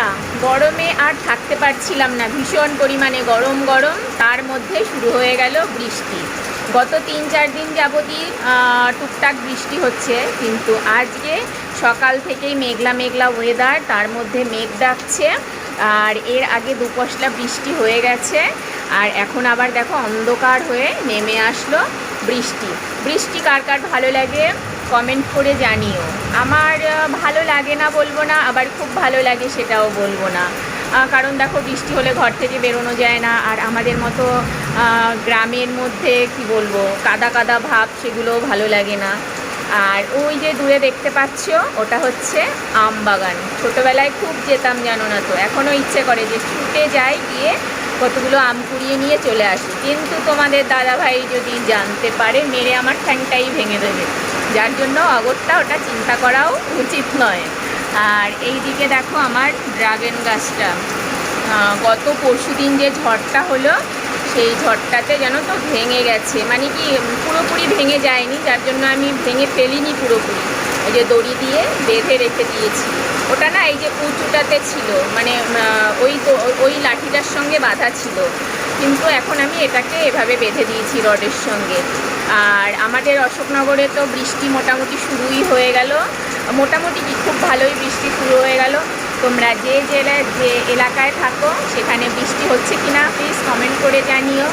বন্ধুরা, গরমে আর থাকতে পারছিলাম না। ভীষণ পরিমাণে গরম গরম, তার মধ্যে শুরু হয়ে গেল বৃষ্টি। গত তিন চার দিন যাবতই টুকটাক বৃষ্টি হচ্ছে, কিন্তু আজকে সকাল থেকেই মেঘলা মেঘলা ওয়েদার তার মধ্যে মেঘ ডাকছে, আর এর আগে দুপশলা বৃষ্টি হয়ে গেছে, আর এখন আবার দেখো অন্ধকার হয়ে নেমে আসলো বৃষ্টি। বৃষ্টি কার কার ভালো লাগে? কমেন্ট করে জানিও। আমার ভালো লাগে না বলব না, আবার খুব ভালো লাগে সেটাও বলব না। কারণ দেখো, বৃষ্টি হলে ঘর থেকে বেরোনো যায় না, আর আমাদের মতো গ্রামের মধ্যে, কি বলব, কাদা কাদা ভাব, সেগুলোও ভালো লাগে না। আর ওই যে দূরে দেখতে পাচ্ছ, ওটা হচ্ছে আম বাগান। ছোটোবেলায় খুব যেতাম, জানো না তো? এখনও ইচ্ছে করে যে ছুটে যাই, গিয়ে কতগুলো আম কুড়িয়ে নিয়ে চলে আসি। কিন্তু তোমাদের দাদাভাই যদি জানতে পারে, মেরে আমার ঠ্যাংটাই ভেঙে দেবে। যার জন্য অগত্যা ওটা চিন্তা করাও উচিত নয়। আর এই দিকে দেখো আমার ড্রাগন গাছটা। গত পরশু দিন যে ঝড়টা হলো, সেই ঝড়টাতে যেন তো ভেঙে গেছে। মানে কি, পুরোপুরি ভেঙে যায়নি, যার জন্য আমি ভেঙে ফেলিনি পুরোপুরি। ওই যে দড়ি দিয়ে বেঁধে রেখে দিয়েছি। ওটা না এই যে উঁচুটাতে ছিল মানে ওই ওই লাঠিটার সঙ্গে বাঁধা ছিল। কিন্তু এখন আমি এটাকে এভাবে বেঁধে দিয়েছি রডের সঙ্গে। আর আমাদের অশোকনগরে তো বৃষ্টি মোটামুটি শুরুই হয়ে গেল। মোটামুটি খুব ভালোই বৃষ্টি শুরু হয়ে গেল। তোমরা যে জেলায় যে এলাকায় থাকো, সেখানে বৃষ্টি হচ্ছে কিনা প্লিজ কমেন্ট করে জানিও।